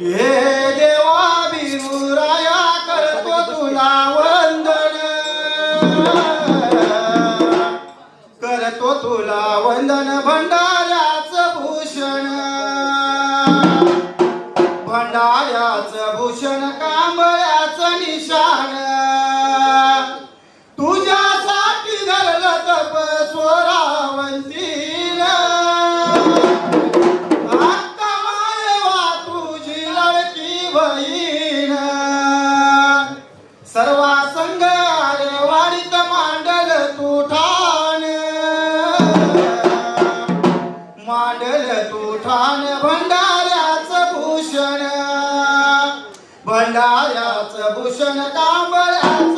हे देवा भीमुराया करतो तुला वंदन. करतो तुला वंदन. भंडार खान भंडाऱ्याच भूषण. भंडाऱ्याच भूषण कांबळ्याच